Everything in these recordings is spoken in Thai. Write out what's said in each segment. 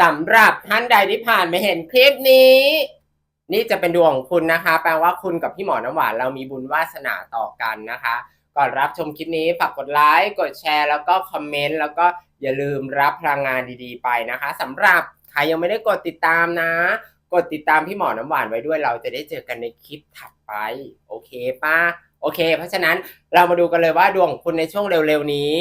สำหรับท่านใดที่ผ่านมาเห็นคลิปนี้ นี่จะเป็นดวงของคุณนะคะ แปลว่าคุณกับพี่หมอน้ำหวานเรามีบุญวาสนาต่อกันนะคะ ก่อนรับชมคลิปนี้ฝากกดไลค์กดแชร์แล้วก็คอมเมนต์แล้วก็อย่าลืมรับพลังงานดีๆ ไปนะคะสำหรับใครยังไม่ได้กดติดตามนะ กดติดตามพี่หมอน้ำหวานไว้ด้วยเราจะได้เจอกันในคลิปถัดไปโอเคป้าโอเค เพราะฉะนั้นเรามาดูกันเลยว่าดวงคุณในช่วงเร็วๆนี้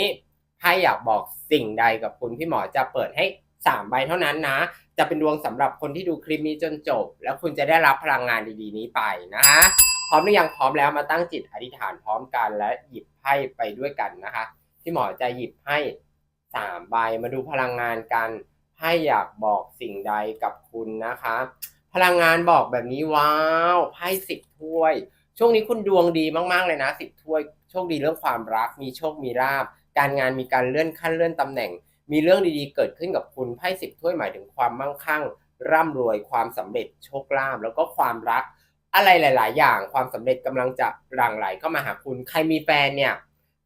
ไพ่อยากบอกสิ่งใดกับคุณพี่หมอจะเปิดให้ สามใบเท่านั้นนะ จะเป็นดวงสำหรับคนที่ดูคลิปนี้จนจบ แล้วคุณจะได้รับพลังงานดีๆนี้ไปนะคะพร้อมหรือยังพร้อมแล้วมาตั้งจิตอธิษฐานพร้อมกันและหยิบไพ่ไปด้วยกันนะคะพี่หมอจะหยิบให้สามใบมาดูพลังงานกันไพ่อยากบอกสิ่งใดกับคุณนะคะ พลังงานบอกแบบนี้ว้าวไพ่สิบถ้วย ช่วงนี้คุณดวงดีมากๆเลยนะสิบถ้วย โชคดีเรื่องความรักมีโชคมีลาบการงานมีการเลื่อนขั้นเลื่อนตำแหน่ง มีเรื่องดีๆ เกิดขึ้นกับคุณไพ่สิบถ้วยหมายถึงความมั่งคั่ง ร่ำรวยความสำเร็จโชคลาภแล้วก็ความรัก อะไรหลาย ๆ อย่างความสำเร็จกำลังจะหลั่งไหลเข้ามาหาคุณใครมีแฟนเนี่ย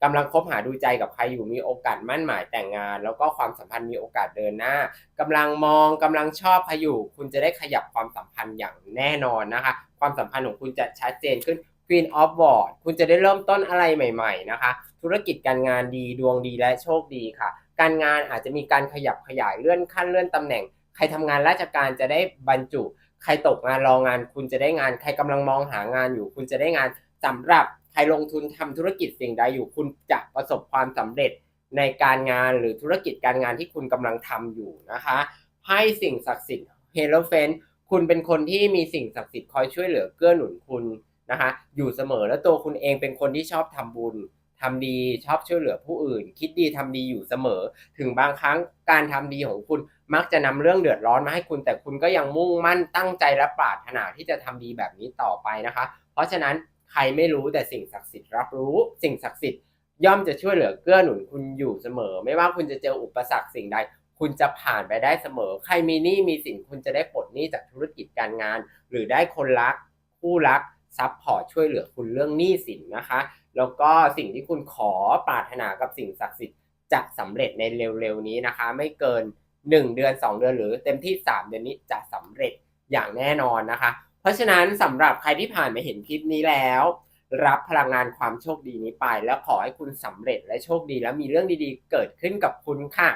กำลังคบหาดูใจกับใครอยู่มีโอกาสมั่นหมายแต่งงาน แล้วก็ความสัมพันธ์มีโอกาสเดินหน้ากำลังมองกำลังชอบใครอยู่คุณจะได้ขยับความสัมพันธ์อย่างแน่นอนนะคะ ความสัมพันธ์ของคุณจะชัดเจนขึ้น Queen of w a r d คุณจะได้เริ่มต้นอะไรใหม่ ๆ นะคะ ธุรกิจการงานดีดวงดีและโชคดีค่ะ การงานอาจจะมีการขยับขยายเลื่อนขั้นเลื่อนตำแหน่ง ใครทำงานราชการจะได้บรรจุ ใครตกงานรองานคุณจะได้งาน ใครกำลังมองหางานอยู่ คุณจะได้งานสำหรับใครลงทุนทำธุรกิจสิ่งใดอยู่ คุณจะประสบความสำเร็จในการงานหรือธุรกิจการงานที่คุณกำลังทำอยู่นะคะให้สิ่งศักดิ์สิทธิ์เฮโลเฟนคุณเป็นคนที่มีสิ่งศักดิ์สิทธิ์คอยช่วยเหลือเกื้อหนุนคุณนะคะอยู่เสมอแล้วตัวคุณเองเป็นคนที่ชอบทำบุญ ทำดีชอบช่วยเหลือผู้อื่น คิดดีทำดีอยู่เสมอ ถึงบางครั้งการทำดีของคุณมักจะนำเรื่องเดือดร้อนมาให้คุณ แต่คุณก็ยังมุ่งมั่นตั้งใจและปรารถนาที่จะทำดีแบบนี้ต่อไปนะคะ เพราะฉะนั้นใครไม่รู้แต่สิ่งศักดิ์สิทธิ์รับรู้ สิ่งศักดิ์สิทธิ์ย่อมจะช่วยเหลือเกื้อหนุนคุณอยู่เสมอ ไม่ว่าคุณจะเจออุปสรรคสิ่งใด คุณจะผ่านไปได้เสมอ ใครมีหนี้มีสินคุณจะได้ปลดหนี้จากธุรกิจการงาน หรือได้คนรัก คู่รักซัพพอร์ตช่วยเหลือคุณเรื่องหนี้สินนะคะ แล้วก็สิ่งที่คุณขอปรารถนากับสิ่งศักดิ์สิทธิ์จะสำเร็จในเร็วๆนี้นะคะ ไม่เกิน 1 เดือน 2 เดือนหรือเต็มที่ 3 เดือนนี้จะสำเร็จอย่างแน่นอนนะคะ เพราะฉะนั้นสำหรับใครที่ผ่านมาเห็นคลิปนี้แล้ว รับพลังงานความโชคดีนี้ไป แล้วขอให้คุณสำเร็จและโชคดี และมีเรื่องดีๆ เกิดขึ้นกับคุณค่ะ